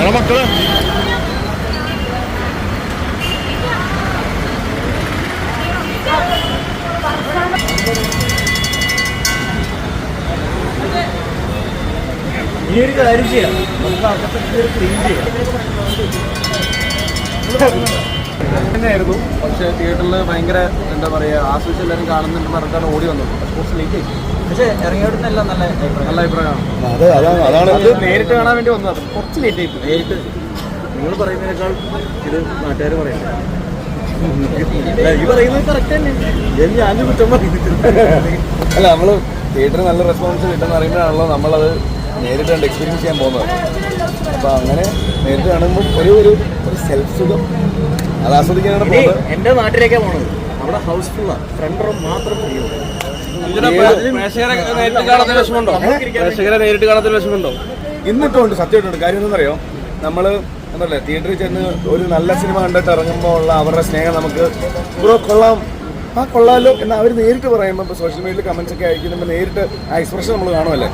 എടാ മക്കളെ. ഈ ഒരു കാര്യം ചെയ്യാം. നമുക്ക് അകത്തൊക്കെ ക്ലീൻ ചെയ്യാം. തന്നെയായിരുന്നു. പക്ഷേ തിയേറ്ററിൽ ഭയങ്കര എന്താ പറയുക ആസ്വദിച്ച് എല്ലാവരും കാണുന്നുണ്ട് പറഞ്ഞിട്ടാണ് ഓടി വന്നു പക്ഷേ കുറച്ച് ലേറ്റ് ആയി പക്ഷേ ഇറങ്ങിയോടുന്നെല്ലാം നല്ല അഭിപ്രായം. നല്ല അഭിപ്രായമാണ്. അത് അതാണ് അതാണ് നേരിട്ട് കാണാൻ വേണ്ടി വന്നത് കുറച്ച് ലേറ്റ് ആയി നേരിട്ട് നിങ്ങൾ പറയുന്നതിനേക്കാൾ ഇത് നാട്ടുകാർ പറയുന്നത്. ഈ പറയുന്നത് കറക്റ്റ് തന്നെ. കുറ്റം അല്ല നമ്മൾ തിയേറ്ററിൽ നല്ല റെസ്പോൺസ് കിട്ടുന്ന അറിയുമ്പോഴാണല്ലോ നമ്മളത് നേരിട്ട് കണ്ട് എക്സ്പീരിയൻസ് ചെയ്യാൻ പോകുന്നത്. അപ്പോൾ അങ്ങനെ നേരിട്ട് കാണുമ്പോൾ ഒരു ഒരു സെൽഫ് സുഖം അത് ആസ്വദിക്കാനാണ് പോകുന്നത് എന്റെ നാട്ടിലേക്കാണ് പോണത്. അവിടെ ഹൗസ്ഫുള്ളാണ് ഫ്രണ്ട് റൂം മാത്രം ഫ്രീ പ്രേക്ഷകരെ നേരിട്ട് കാണാത്ത വിഷമമുണ്ടോ? പ്രേക്ഷകരെ ഉണ്ട്. സത്യമായിട്ടുണ്ട്. കാര്യം എന്താണെന്നറിയോ? നമ്മൾ എന്നല്ലേ തിയേറ്ററിൽ ചെന്ന് ഒരു നല്ല സിനിമ കണ്ടിട്ട് ഇറങ്ങുമ്പോൾ ഉള്ള അവരുടെ സ്നേഹം നമുക്ക് ബ്രോ കൊള്ളാം. ആ കൊള്ളാലോ എന്ന് അവർ നേരിട്ട് പറയുമ്പോൾ ഇപ്പോൾ സോഷ്യൽ മീഡിയയിൽ കമൻസ് ഒക്കെ അയക്കുമ്പോൾ നേരിട്ട് ആ എക്സ്പ്രഷൻ നമ്മൾ കാണുമല്ലേ?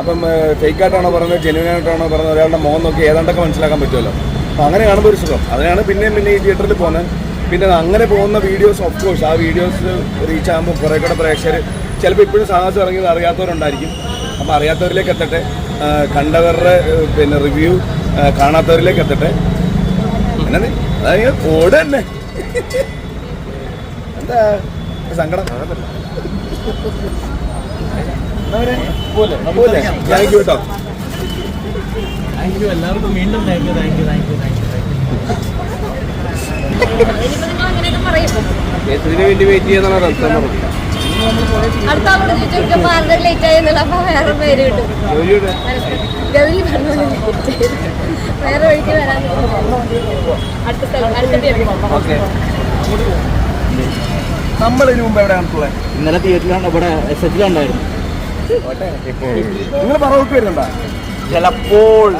അപ്പം ഫേക്ക് ആയിട്ടാണോ പറയുന്നത് ജെന്യൂൻ ആയിട്ടാണോ പറയുന്നത് ഒരാളുടെ മോൻ നോക്കി ഏതാണ്ടൊക്കെ മനസ്സിലാക്കാൻ പറ്റുമല്ലോ. അപ്പോൾ അങ്ങനെ കാണുമ്പോൾ ഒരു സുഖം. അതിനാണ് പിന്നെയും പിന്നെ ഈ തിയേറ്ററിൽ പോകുന്നത് പിന്നെ. അങ്ങനെ പോകുന്ന വീഡിയോസ് ഓഫ് കോഴ്സ് ആ വീഡിയോസ് റീച്ച് ആകുമ്പോൾ കുറേ കൂടെ പ്രേക്ഷകർ ചിലപ്പോൾ ഇപ്പോഴും സാഹസം ഇറങ്ങിയത് അറിയാത്തവരുണ്ടായിരിക്കും. അപ്പോൾ അറിയാത്തവരിലേക്ക് എത്തട്ടെ. കണ്ടവരുടെ പിന്നെ റിവ്യൂ കാണാത്തവരിലേക്ക് എത്തട്ടെ. അങ്ങനെ അതായത് ഓട് തന്നെ. എന്താ? സങ്കടം. പോലെ പോലെ താങ്ക് യു കേട്ടോ താങ്ക് യു എല്ലാവർക്കും വീണ്ടും thank you thank you thank you thank you ഇനിയിപ്പോ നിങ്ങൾ അങ്ങനെയൊക്കെ പറയും. ഇതിനു വേണ്ടി വെയിറ്റ് ചെയ്യുന്നതാണ് അർത്ഥം അടുത്ത ആളോട് ചോദിച്ചു ആരുടെ ലേറ്റ് ആയെന്നുള്ള അപ്പൊ വേറെ പേര് കിട്ടും. ജോലിയുടെ ഗൗരി പറഞ്ഞ പോലെ late ആയത്. വേറെ വഴിക്ക് വരാൻ അടുത്ത സ്ഥലം അടുത്ത theatre. ഓക്കെ. നമ്മൾ ഇതിനു മുമ്പ് എവിടെ കണ്ടിട്ടുള്ളത് ഇന്നലെ തിയേറ്ററിലാണ് ഇവിടെ എസ് എച്ചിലുണ്ടായിരുന്നു നിങ്ങൾ പറവൂർക്ക് വരുന്നുണ്ടോ? ചിലപ്പോൾ